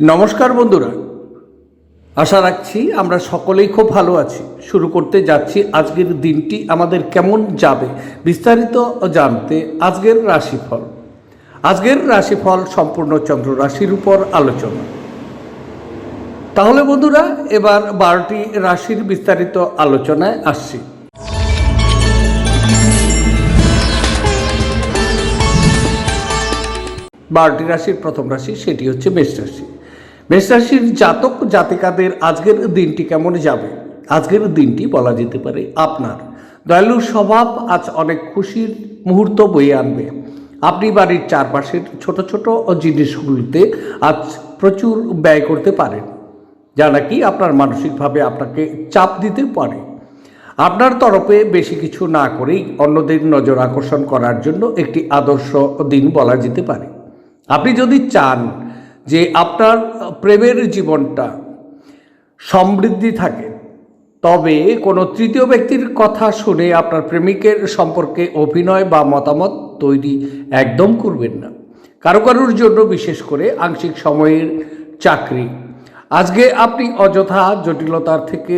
নমস্কার বন্ধুরা। আশা রাখছি আমরা সকলেই খুব ভালো আছি। শুরু করতে যাচ্ছি আজকের দিনটি আমাদের কেমন যাবে বিস্তারিত জানতে আজকের রাশিফল। আজকের রাশিফল সম্পূর্ণ চন্দ্র রাশির উপর আলোচনা। তাহলে বন্ধুরা, এবার বারোটি রাশির বিস্তারিত আলোচনায় আসছি। বারোটি রাশির প্রথম রাশি, সেটি হচ্ছে মেষ রাশি। মেষ রাশির জাতক জাতিকাদের আজকের দিনটি কেমন যাবে? আজকের দিনটি বলা যেতে পারে আপনার। দয়ালু স্বভাব আজ অনেক খুশির মুহূর্ত বয়ে আনবে। আপনি বাড়ির চারপাশের ছোট ছোট জিনিসগুলিতে আজ প্রচুর ব্যয় করতে পারেন, যা নাকি আপনার মানসিকভাবে আপনাকে চাপ দিতে পারে। আপনার তরফে বেশি কিছু না করেই অন্যদের নজর আকর্ষণ করার জন্য একটি আদর্শ দিন বলা যেতে পারে। আপনি যদি চান যে আপনার প্রেমের জীবনটা সমৃদ্ধি থাকে, তবে কোনো তৃতীয় ব্যক্তির কথা শুনে আপনার প্রেমিকের সম্পর্কে অভিনয় বা মতামত তৈরি একদম করবেন না। কারও কারোর জন্য বিশেষ করে আংশিক সময়ের চাকরি। আজকে আপনি অযথা জটিলতার থেকে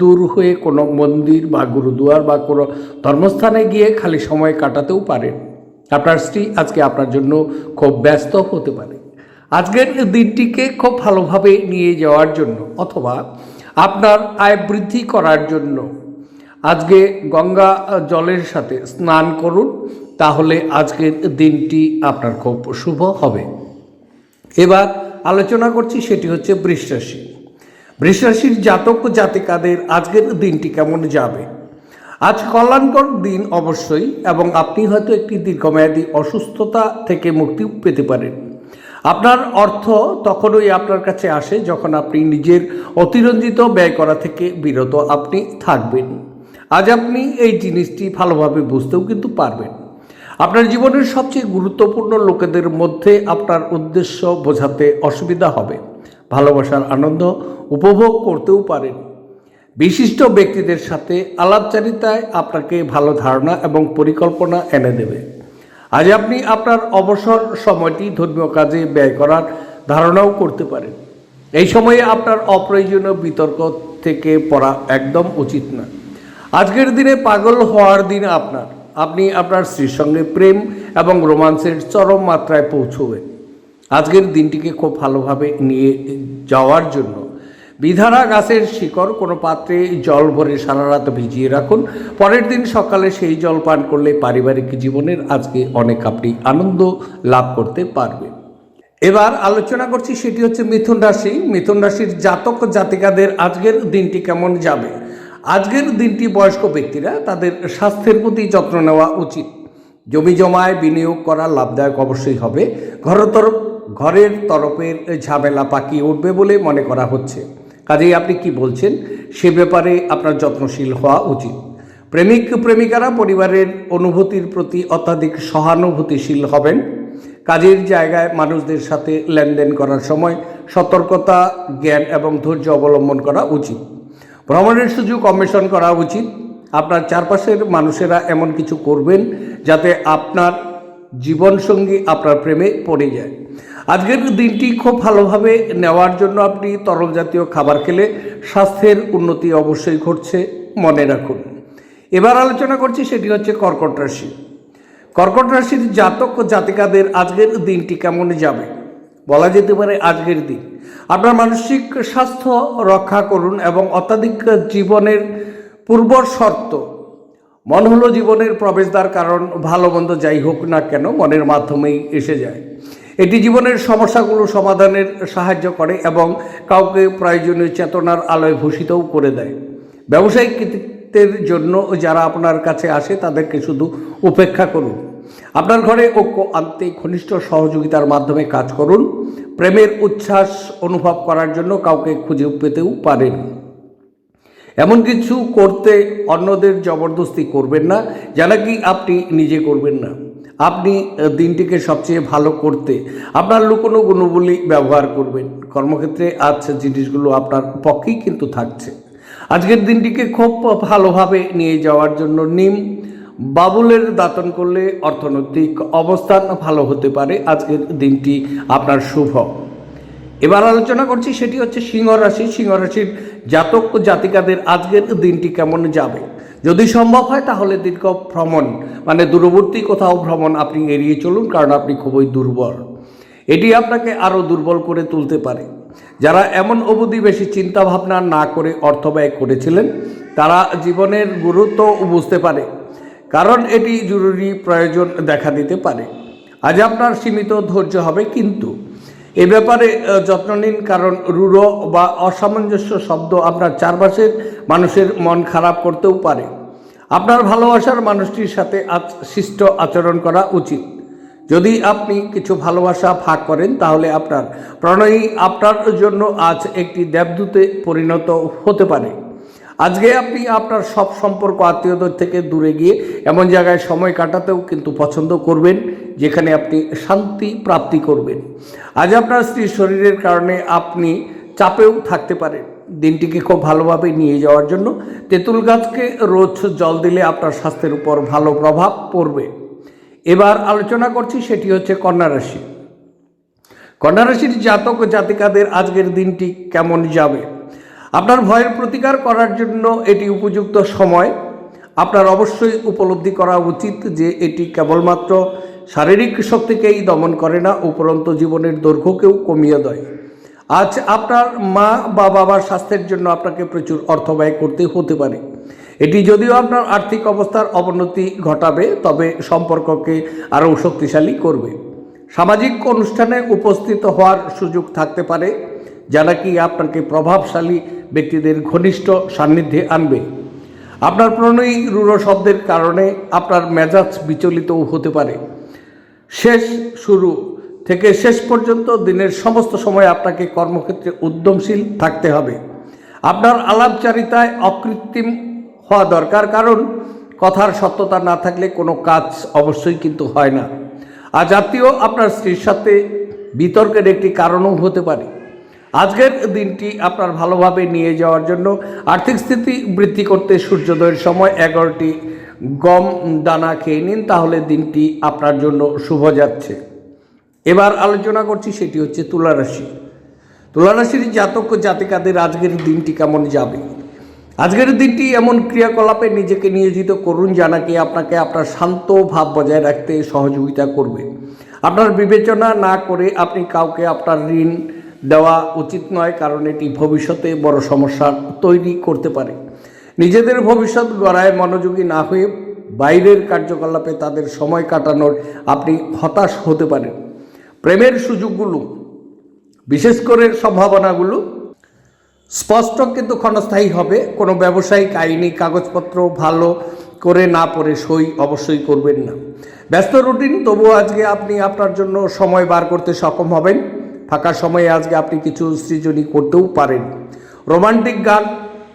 দূর হয়ে কোনো মন্দির বা গুরুদুয়ার বা কোনো ধর্মস্থানে গিয়ে খালি সময় কাটাতেও পারেন। আপনার স্ত্রী আজকে আপনার জন্য খুব ব্যস্ত হতে পারে। আজকের দিনটিকে খুব ভালোভাবে নিয়ে যাওয়ার জন্য অথবা আপনার আয় বৃদ্ধি করার জন্য আজকে গঙ্গা জলের সাথে স্নান করুন, তাহলে আজকের দিনটি আপনার খুব শুভ হবে। এবার আলোচনা করছি সেটি হচ্ছে বৃষরাশি। বৃষরাশির জাতক জাতিকাদের আজকের দিনটি কেমন যাবে? আজ কল্যাণকর দিন অবশ্যই এবং আপনি হয়তো একটি দীর্ঘমেয়াদী অসুস্থতা থেকে মুক্তি পেতে পারেন। আপনার অর্থ তখনই আপনার কাছে আসে যখন আপনি নিজের অতিরঞ্জিত ব্যয় করা থেকে বিরত আপনি থাকবেন। আজ আপনি এই জিনিসটি ভালোভাবে বুঝতেও কিন্তু পারবেন। আপনার জীবনের সবচেয়ে গুরুত্বপূর্ণ লোকেদের মধ্যে আপনার উদ্দেশ্য বোঝাতে অসুবিধা হবে। ভালোবাসার আনন্দ উপভোগ করতেও পারেন। বিশিষ্ট ব্যক্তিদের সাথে আলাপচারিতায় আপনাকে ভালো ধারণা এবং পরিকল্পনা এনে দেবে। আজ আপনি আপনার অবসর সময়টি ধর্মীয় কাজে ব্যয় করার ধারণাও করতে পারেন। এই সময়ে আপনার অপ্রয়োজনীয় বিতর্ক থেকে পড়া একদম উচিত না। আজকের দিনে পাগল হওয়ার দিন আপনার। আপনি আপনার স্ত্রীর সঙ্গে প্রেম এবং রোমান্সের চরম মাত্রায় পৌঁছবেন। আজকের দিনটিকে খুব ভালোভাবে নিয়ে যাওয়ার জন্য বিধারা গাছের শিকড়, কোনো পাত্রে জল ভরে সারা রাত ভিজিয়ে রাখুন। পরের দিন সকালে সেই জল পান করলে পারিবারিক জীবনের আজকে অনেক আপনি আনন্দ লাভ করতে পারবেন। এবার আলোচনা করছি সেটি হচ্ছে মিথুন রাশি। মিথুন রাশির জাতক জাতিকাদের আজকের দিনটি কেমন যাবে? আজকের দিনটি বয়স্ক ব্যক্তিরা তাদের স্বাস্থ্যের প্রতি যত্ন নেওয়া উচিত। জমি জমায় বিনিয়োগ করা লাভদায়ক অবশ্যই হবে। ঘরতর ঘরের তরফের ঝামেলা পাকিয়ে উঠবে বলে মনে করা হচ্ছে। কাজেই আপনি কি বলছেন? সে ব্যাপারে আপনার যত্নশীল হওয়া উচিত। প্রেমিক প্রেমিকারা পরিবারের অনুভূতির প্রতি অত্যাধিক সহানুভূতিশীল হবেন। কাজের জায়গায় মানুষদের সাথে লেনদেন করার সময় সতর্কতা, জ্ঞান এবং ধৈর্য অবলম্বন করা উচিত। ভ্রমণের সুযোগ অন্বেষণ করা উচিত। আপনার চারপাশের মানুষেরা এমন কিছু করবেন যাতে আপনার জীবনসঙ্গী আপনার প্রেমে পড়ে যায়। আজকের দিনটি খুব ভালোভাবে নেওয়ার জন্য আপনি তরল জাতীয় খাবার খেলে স্বাস্থ্যের উন্নতি অবশ্যই ঘটছে, মনে রাখুন। এবার আলোচনা করছি সেটি হচ্ছে কর্কট রাশি। কর্কট রাশির জাতক ও জাতিকাদের আজকের দিনটি কেমন যাবে? বলা যেতে পারে আজকের দিন। আপনার মানসিক স্বাস্থ্য রক্ষা করুন এবং অত্যাধিক জীবনের পূর্ব শর্ত। মন হলো জীবনের প্রবেশদ্বার, কারণ ভালো মন্দ যাই হোক না কেন মনের মাধ্যমেই এসে যায়। এটি জীবনের সমস্যাগুলো সমাধানের সাহায্য করে এবং কাউকে প্রয়োজনীয় চেতনার আলোয় ভূষিতও করে দেয়। ব্যবসায়িক কৃতিত্বের জন্য যারা আপনার কাছে আসে, তাদেরকে শুধু উপেক্ষা করুন। আপনার ঘরে ঐক্য আনতে ঘনিষ্ঠ সহযোগিতার মাধ্যমে কাজ করুন। প্রেমের উচ্ছ্বাস অনুভব করার জন্য কাউকে খুঁজে পেতেও পারেন। এমন কিছু করতে অন্যদের জবরদস্তি করবেন না যা নাকি আপনি নিজে করবেন না। আপনি দিনটিকে সবচেয়ে ভালো করতে আপনার লুকোনো গুণগুলি ব্যবহার করবেন। কর্মক্ষেত্রে আজ জিনিসগুলো আপনার পক্ষেই কিন্তু থাকছে। আজকের দিনটিকে খুব ভালোভাবে নিয়ে যাওয়ার জন্য নিম বাবুলের দাতন করলে অর্থনৈতিক অবস্থান ভালো হতে পারে। আজকের দিনটি আপনার শুভ। এবার আলোচনা করছি সেটি হচ্ছে সিংহ রাশি সিংহ রাশির জাতক জাতিকাদের আজকের দিনটি কেমন যাবে? যদি সম্ভব হয়, তাহলে দীর্ঘ ভ্রমণ মানে দূরবর্তী কোথাও ভ্রমণ আপনি এড়িয়ে চলুন, কারণ আপনি খুবই দুর্বল। এটি আপনাকে আরও দুর্বল করে তুলতে পারে। যারা এমন অবধি বেশি চিন্তা ভাবনা না করে অর্থ ব্যয় করেছিলেন, তারা জীবনের গুরুত্ব বুঝতে পারে, কারণ এটি জরুরি প্রয়োজন দেখা দিতে পারে। আজ আপনার সীমিত ধৈর্য হবে, কিন্তু এ ব্যাপারে যত্ন নিন, কারণ রূঢ় বা অসামঞ্জস্য শব্দ আপনার চারপাশের মানুষের মন খারাপ করতেও পারে। আপনার ভালোবাসার মানুষটির সাথে শিষ্ট আচরণ করা উচিত। যদি আপনি কিছু ভালোবাসা ভাগ করেন, তাহলে আপনার প্রণয়ী আপনার জন্য আজ একটি দেবদূতে পরিণত হতে পারে। আজকে আপনি আপনার সব সম্পর্ক আত্মীয়দের থেকে দূরে গিয়ে এমন জায়গায় সময় কাটাতেও কিন্তু পছন্দ করবেন, যেখানে আপনি শান্তি প্রাপ্তি করবেন। আজ আপনার স্ত্রীর শরীরের কারণে আপনি চাপেও থাকতে পারেন। দিনটিকে খুব ভালোভাবে নিয়ে যাওয়ার জন্য তেঁতুল গাছকে রোজ জল দিলে আপনার স্বাস্থ্যের উপর ভালো প্রভাব পড়বে। এবার আলোচনা করছি সেটি হচ্ছে কন্যা রাশি। কন্যা রাশির জাতক জাতিকাদের আজকের দিনটি কেমন যাবে? আপনার ভয়ের প্রতিকার করার জন্য এটি উপযুক্ত সময়। আপনার অবশ্যই উপলব্ধি করা উচিত যে এটি কেবলমাত্র শারীরিক শক্তিকেই দমন করে না, উপরন্ত জীবনের দৈর্ঘ্যকেও কমিয়ে দেয়। আজ আপনার মা বা বাবার স্বাস্থ্যের জন্য আপনাকে প্রচুর অর্থ ব্যয় করতে হতে পারে। এটি যদিও আপনার আর্থিক অবস্থার অবনতি ঘটাবে, তবে সম্পর্ককে আরও শক্তিশালী করবে। সামাজিক অনুষ্ঠানে উপস্থিত হওয়ার সুযোগ থাকতে পারে যা নাকি আপনাকে প্রভাবশালী ব্যক্তিদের ঘনিষ্ঠ সান্নিধ্যে আনবে। আপনার প্রণয়ী রূঢ় শব্দের কারণে আপনার মেজাজ বিচলিতও হতে পারে। শেষ শুরু থেকে শেষ পর্যন্ত দিনের সমস্ত সময় আপনাকে কর্মক্ষেত্রে উদ্যমশীল থাকতে হবে। আপনার আলাপচারিতায় অকৃত্রিম হওয়া দরকার, কারণ কথার সত্যতা না থাকলে কোনো কাজ অবশ্যই কিন্তু হয় না। আজ আত্মীয় আপনার স্ত্রীর সাথে বিতর্কের একটি কারণও হতে পারে। আজকের দিনটি আপনার ভালোভাবে নিয়ে যাওয়ার জন্য আর্থিক স্থিতি বৃদ্ধি করতে সূর্যোদয়ের সময় এগারোটি গম দানা খেয়ে নিন, তাহলে দিনটি আপনার জন্য শুভ যাচ্ছে। এবার আলোচনা করছি, সেটি হচ্ছে তুলা রাশি। তুলা জাতক জাতিকাদের আজকের দিনটি কেমন যাবে? আজকের দিনটি এমন ক্রিয়াকলাপে নিজেকে নিয়োজিত করুন যা নাকি আপনাকে আপনার শান্ত ভাব বজায় রাখতে সহযোগিতা করবে। আপনার বিবেচনা না করে আপনি কাউকে আপনার ঋণ দেওয়া উচিত নয়, কারণ এটি ভবিষ্যতে বড় সমস্যা তৈরি করতে পারে। নিজেদের ভবিষ্যৎ গড়ায় মনোযোগী না হয়ে বাইরের কার্যকলাপে তাদের সময় কাটানোর আপনি হতাশ হতে পারেন। প্রেমের সুযোগগুলো, বিশেষ করে সম্ভাবনাগুলো, স্পষ্ট কিন্তু ক্ষণস্থায়ী হবে। কোনো ব্যবসায়িক আইনি কাগজপত্র ভালো করে না পড়ে সই অবশ্যই করবেন না। ব্যস্ত রুটিন, তবুও আজকে আপনি আপনার জন্য সময় বার করতে সক্ষম হবেন। ফাঁকা সময়ে আজকে আপনি কিছু সৃজনী করতেও পারেন। রোমান্টিক গান,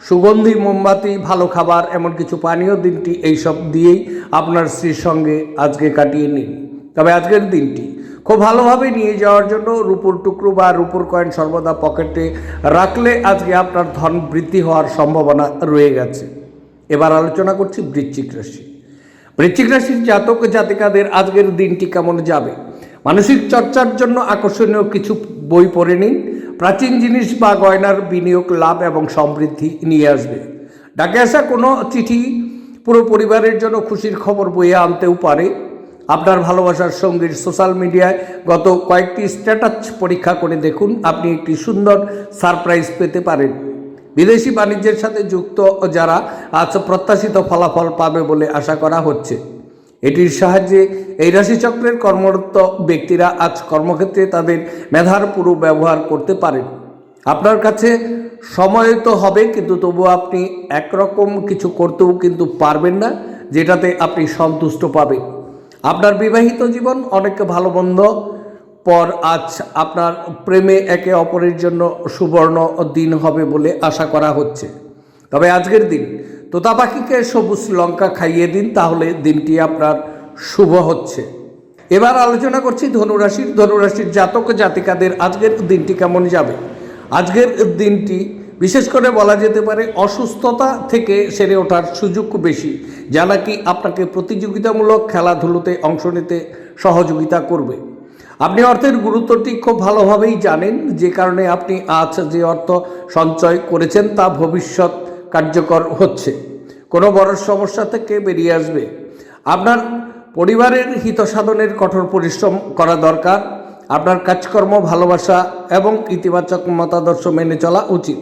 সুগন্ধি, মোমবাতি, ভালো খাবার, এমন কিছু পানীয় দিনটি এইসব দিয়েই আপনার স্ত্রীর সঙ্গে আজকে কাটিয়ে নিন। তবে আজকের দিনটি খুব ভালোভাবে নিয়ে যাওয়ার জন্য রূপুর টুকরো বা রূপুর কয়েন সর্বদা পকেটে রাখলে আজকে আপনার ধন বৃদ্ধি হওয়ার সম্ভাবনা রয়ে গেছে। এবার আলোচনা করছি বৃশ্চিক রাশি। বৃশ্চিক রাশির জাতক জাতিকাদের আজকের দিনটি কেমন যাবে? মানসিক চর্চার জন্য আকর্ষণীয় কিছু বই পড়ে নিন। প্রাচীন জিনিস বা গয়নার বিনিয়োগ, লাভ এবং সমৃদ্ধি নিয়ে আসবে। ডাকে আসা কোনো চিঠি পুরো পরিবারের জন্য খুশির খবর বইয়ে আনতেও পারে। আপনার ভালোবাসার সঙ্গীর সোশ্যাল মিডিয়ায় গত কয়েকটি স্ট্যাটাস পরীক্ষা করে দেখুন। আপনি একটি সুন্দর সারপ্রাইজ পেতে পারেন। বিদেশি বাণিজ্যের সাথে যুক্ত যারা আজ প্রত্যাশিত ফলাফল পাবে বলে আশা করা হচ্ছে। এটির সাহায্যে এই রাশিচক্রের কর্মরত ব্যক্তিরা আজ কর্মক্ষেত্রে তাদের মেধার পুরো ব্যবহার করতে পারেন। আপনার কাছে সময় তো হবে, কিন্তু তবু আপনি একরকম কিছু করতেও কিন্তু পারবেন না, যেটাতে আপনি সন্তুষ্ট পাবেন। আপনার বিবাহিত জীবন অনেক ভালো মন্দ, পর আজ আপনার প্রেমে একে অপরের জন্য সুবর্ণ দিন হবে বলে আশা করা হচ্ছে। তবে আজকের দিন তোতা পাখিকে সবুজ লঙ্কা খাইয়ে দিন, তাহলে দিনটি আপনার শুভ হচ্ছে। এবার আলোচনা করছি ধনুরাশির ধনুরাশির জাতক জাতিকাদের আজকের দিনটি কেমন যাবে? আজকের দিনটি বিশেষ করে বলা যেতে পারে অসুস্থতা থেকে সেরে ওঠার সুযোগ বেশি, যা নাকি আপনাকে প্রতিযোগিতামূলক খেলাধুলোতে অংশ নিতে সহযোগিতা করবে। আপনি অর্থের গুরুত্বটি খুব ভালোভাবেই জানেন, যে কারণে আপনি আজ যে অর্থ সঞ্চয় করেছেন তা ভবিষ্যৎ কার্যকর হচ্ছে। কোনো বড় সমস্যা থেকে বেরিয়ে আসবে। আপনার পরিবারের হিত সাধনের কঠোর পরিশ্রম করা দরকার। আপনার কাজকর্ম, ভালোবাসা এবং ইতিবাচক মতাদর্শ মেনে চলা উচিত।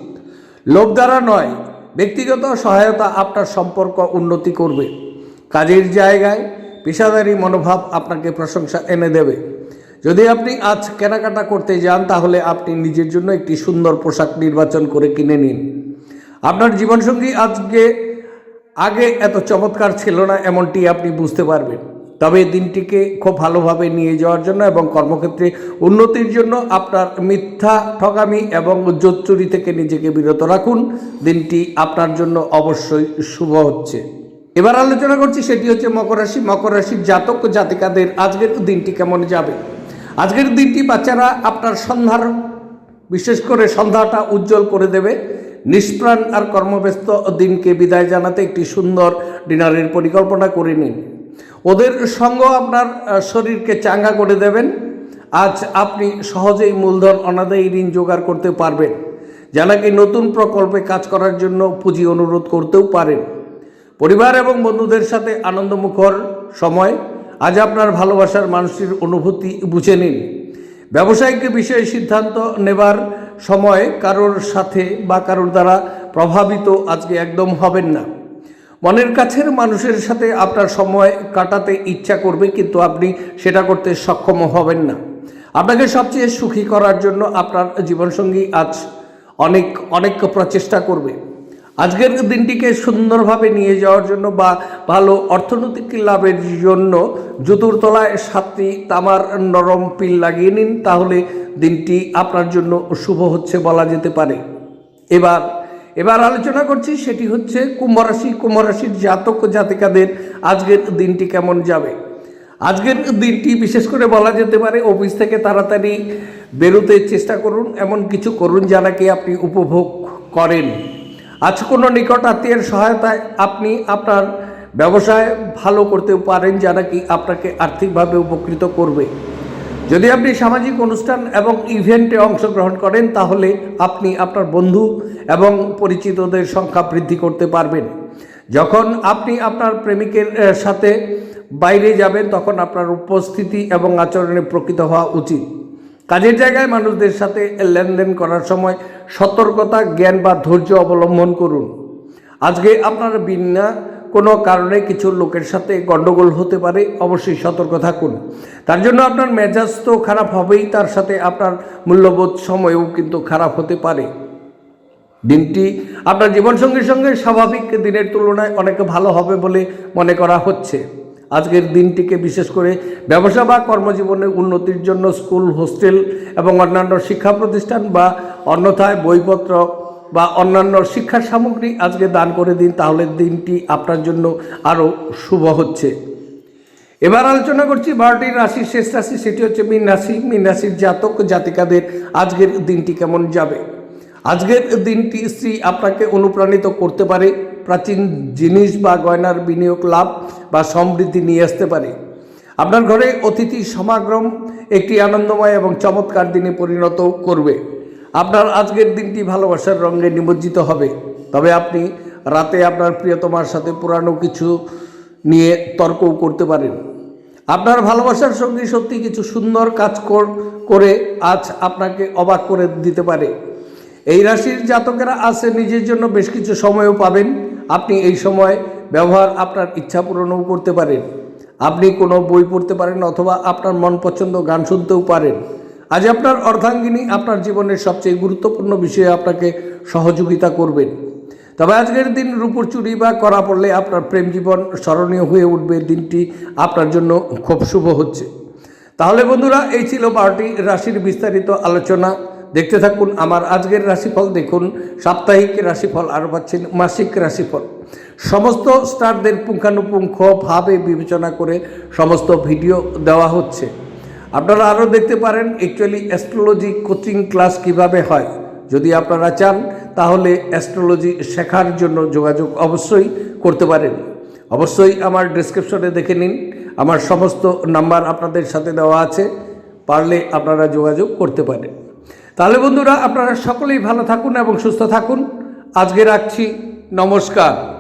লোভ দ্বারা নয়, ব্যক্তিগত সহায়তা আপনার সম্পর্ক উন্নতি করবে। কাজের জায়গায় পেশাদারি মনোভাব আপনাকে প্রশংসা এনে দেবে। যদি আপনি আজ কেনাকাটা করতে যান, তাহলে আপনি নিজের জন্য একটি সুন্দর পোশাক নির্বাচন করে কিনে নিন। আপনার জীবনসঙ্গী আজকে আগে এত চমৎকার ছিল না, এমনটি আপনি বুঝতে পারবেন। তবে দিনটিকে খুব ভালোভাবে নিয়ে যাওয়ার জন্য এবং কর্মক্ষেত্রে উন্নতির জন্য আপনার মিথ্যা ঠকামি এবং জোচ্চুরি থেকে নিজেকে বিরত রাখুন। দিনটি আপনার জন্য অবশ্যই শুভ হচ্ছে। এবার আলোচনা করছি সেটি হচ্ছে মকর রাশি। মকর রাশির জাতক জাতিকাদের আজকের দিনটি কেমন যাবে? আজকের দিনটি বাচ্চারা আপনার সন্ধ্যার, বিশেষ করে সন্ধ্যাটা উজ্জ্বল করে দেবে। নিষ্প্রাণ আর কর্মব্যস্ত দিনকে বিদায় জানাতে একটি সুন্দর ডিনারের পরিকল্পনা করে নিন। ওদের সঙ্গ আপনার শরীরকে চাঙ্গা করে দেবেন। আজ আপনি সহজেই মূলধন অনাদায়ী ঋণ জোগাড় করতে পারবেন যা নাকি নতুন প্রকল্পে কাজ করার জন্য পুঁজি অনুরোধ করতেও পারেন। পরিবার এবং বন্ধুদের সাথে আনন্দমুখর সময়। আজ আপনার ভালোবাসার মানুষটির অনুভূতি বুঝে নিন। ব্যবসায়িক বিষয়ে সিদ্ধান্ত নেবার সময় কারোর সাথে বা কারোর দ্বারা প্রভাবিত আজকে একদম হবেন না। মনের কাছের মানুষের সাথে আপনার সময় কাটাতে ইচ্ছা করবে কিন্তু আপনি সেটা করতে সক্ষম হবেন না। আপনাকে সবচেয়ে সুখী করার জন্য আপনার জীবনসঙ্গী আজ অনেক অনেক প্রচেষ্টা করবে। আজকের দিনটিকে সুন্দরভাবে নিয়ে যাওয়ার জন্য বা ভালো অর্থনৈতিক লাভের জন্য জুতুর তলায় সাতটি তামার নরম পিল লাগিয়ে নিন, তাহলে দিনটি আপনার জন্য শুভ হচ্ছে বলা যেতে পারে। এবার এবার আলোচনা করছি, সেটি হচ্ছে কুম্ভ রাশি কুম্ভ রাশির জাতক জাতিকাদের আজকের দিনটি কেমন যাবে। আজকের দিনটি বিশেষ করে বলা যেতে পারে, অফিস থেকে তাড়াতাড়ি বেরোতে চেষ্টা করুন, এমন কিছু করুন যা নাকি আপনি উপভোগ করেন। আজ কোনো নিকট আত্মীয়ের সহায়তায় আপনি আপনার ব্যবসায় ভালো করতে পারেন যা নাকি আপনাকে আর্থিকভাবে উপকৃত করবে। যদি আপনি সামাজিক অনুষ্ঠান এবং ইভেন্টে অংশগ্রহণ করেন, তাহলে আপনি আপনার বন্ধু এবং পরিচিতদের সংখ্যা বৃদ্ধি করতে পারবেন। যখন আপনি আপনার প্রেমিকের সাথে বাইরে যাবেন, তখন আপনার উপস্থিতি এবং আচরণে প্রকৃত হওয়া উচিত। কাজের জায়গায় মানুষদের সাথে লেনদেন করার সময় সতর্কতা, জ্ঞান বা ধৈর্য অবলম্বন করুন। আজকে আপনার বিনা কোনো কারণে কিছু লোকের সাথে গণ্ডগোল হতে পারে, অবশ্যই সতর্ক থাকুন। তার জন্য আপনার মেজাজ তো খারাপ হবেই, তার সাথে আপনার মূল্যবোধ সময়ও কিন্তু খারাপ হতে পারে। দিনটি আপনার জীবনসঙ্গীর সঙ্গে স্বাভাবিক দিনের তুলনায় অনেক ভালো হবে বলে মনে করা হচ্ছে। আজকের দিনটিকে বিশেষ করে ব্যবসা বা কর্মজীবনের উন্নতির জন্য স্কুল, হোস্টেল এবং অন্যান্য শিক্ষা প্রতিষ্ঠান বা অন্যথায় বইপত্র বা অন্যান্য শিক্ষার সামগ্রী আজকে দান করে দিন, তাহলে দিনটি আপনার জন্য আরও শুভ হচ্ছে। এবার আলোচনা করছি বারোটি রাশির শেষ রাশি, সেটি হচ্ছে মীন রাশি। মীন রাশির জাতক জাতিকাদের আজকের দিনটি কেমন যাবে? আজকের দিনটি স্ত্রী আপনাকে অনুপ্রাণিত করতে পারে, প্রাচীন জিনিস বা গয়নার বিনিয়োগ, লাভ বা সমৃদ্ধি নিয়ে আসতে পারে। আপনার ঘরে অতিথি সমাগম একটি আনন্দময় এবং চমৎকার দিনে পরিণত করবে। আপনার আজকের দিনটি ভালোবাসার রঙে নিমজ্জিত হবে। তবে আপনি রাতে আপনার প্রিয়তমার সাথে পুরানো কিছু নিয়ে তর্কও করতে পারেন। আপনার ভালোবাসার সঙ্গে সত্যি কিছু সুন্দর কাজ কর- আজ আপনাকে অবাক করে দিতে পারে। এই রাশির জাতকেরা আছে নিজের জন্য বেশ কিছু সময়ও পাবেন। আপনি এই সময় ব্যবহার আপনার ইচ্ছা পূরণও করতে পারেন। আপনি কোনো বই পড়তে পারেন অথবা আপনার মন পছন্দ গান শুনতেও পারেন। আজ আপনার অর্ধাঙ্গিনী আপনার জীবনের সবচেয়ে গুরুত্বপূর্ণ বিষয়ে আপনাকে সহযোগিতা করবেন। তবে আজকের দিন রূপুর চুরি বা করা পড়লে আপনার প্রেম জীবন স্মরণীয় হয়ে উঠবে, দিনটি আপনার জন্য খুব শুভ হচ্ছে। তাহলে বন্ধুরা, এই ছিল বারোটি রাশির বিস্তারিত আলোচনা। দেখতে থাকুন আমার আজকের রাশিফল, দেখুন সাপ্তাহিক রাশিফল আর পাচ্ছেন মাসিক রাশিফল। সমস্ত স্টারদের পুঙ্খানুপুঙ্খভাবে বিবেচনা করে সমস্ত ভিডিও দেওয়া হচ্ছে। আপনারা আরও দেখতে পারেন অ্যাকচুয়ালি অ্যাস্ট্রোলজি কোচিং ক্লাস কীভাবে হয়। যদি আপনারা চান, তাহলে অ্যাস্ট্রোলজি শেখার জন্য যোগাযোগ অবশ্যই করতে পারেন। অবশ্যই আমার ডিসক্রিপশনে দেখে নিন। আমার সমস্ত নাম্বার আপনাদের সাথে দেওয়া আছে, পারলে আপনারা যোগাযোগ করতে পারেন। তাহলে বন্ধুরা, আপনারা সকলেই ভালো থাকুন এবং সুস্থ থাকুন। আজকে রাখছি। নমস্কার।